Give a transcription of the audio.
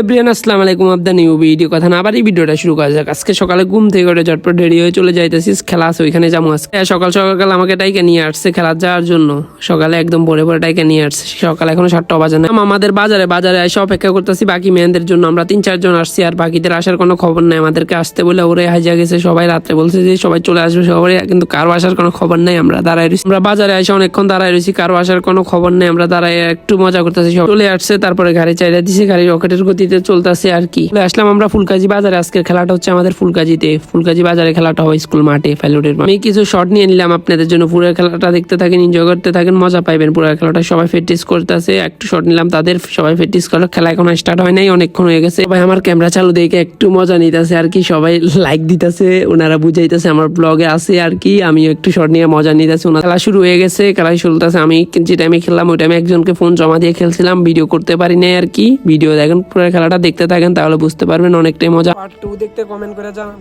Everyone আসসালামু আলাইকুম আবদা new video কথা না, আবার এই ভিডিওটা শুরু করা যাক। আজকে সকালে ঘুম থেকে উঠে ঝটপট রেডি হয়ে চলে যাইতেছিস খেলা আছে, ওইখানে যাব আজকে। সকাল সকাল আমাকে টাইকে নিয়ে আসছে খেলা যাওয়ার জন্য। সকালে একদম ভোরে ভোরে টাইকে নিয়ে আসছে। সকালে এখনও সাতটা বাজে না। আমাদের বাজারে বাজারে এসে অপেক্ষা করতেছি বাকি মেয়েদের জন্য। আমরা তিন চারজন আসছি আর বাকিদের আসার কোনো খবর নাই। আমাদেরকে আসতে বলে ওরে হাজিয়া গেছে। সবাই রাত্রে বলছে যে সবাই চলে আসবে সবাই, কিন্তু কারও আসার কোনো খবর নাই। আমরা দাঁড়ায় রয়েছি আমরা বাজারে এসে অনেকক্ষণ দাঁড়ায় রয়েছি কারও আসার কোনো খবর নেই। আমরা দাঁড়ায় একটু মজা করতেছি। সব চলে আসছে, তারপরে গাড়ি চাইলে দিছে। গাড়ি রকেটের গতিতে চলতেছে আর কি। আসলাম আমরা ফুলকাজি বাজারে। আজকের খেলাটা হচ্ছে আমাদের ফুলকাজিতে। ফুলকাজি বাজারে খেলাটা হয় স্কুল মাঠে ফেলুডের আমি কিছু শর্ট নিয়ে নিলাম আপনাদের জন্য। পুরো খেলাটা দেখতে থাকেন এনজয় করতে থাকেন, মজা পাইবেন। পুরো খেলাটা সবাই ফেটিস করতেছে। একটু শর্ট নিলাম, তাদের সবাই ফেটিস করল। খেলা এখন স্টার্ট হয় নাই, অনেকক্ষণ হয়ে গেছে। ভাই আমার ক্যামেরা চালু দেখে একটু মজা নিতেছে আর কি। সবাই লাইক দিতেছে ওনারা বুঝাইতেছে আমার ব্লগে আছে আর কি। আমিও একটু শর্ট নিয়ে মজা নিতেছি। ওনার খেলা শুরু হয়ে গেছে খেলা চলতেছে। আমি যে টাইমে খেললাম, ওই টাইমে একজনকে ফোন জমা দিয়ে খেলছিলাম। ভিডিও করতে পারি নাই আর কি। ভিডিও দেখেন পুরো খেলাটা দেখতে থাকেন তাহলে বুঝতে পারবেন অনেকটাই মজা। পার্ট টু দেখতে কমেন্ট করে জানান।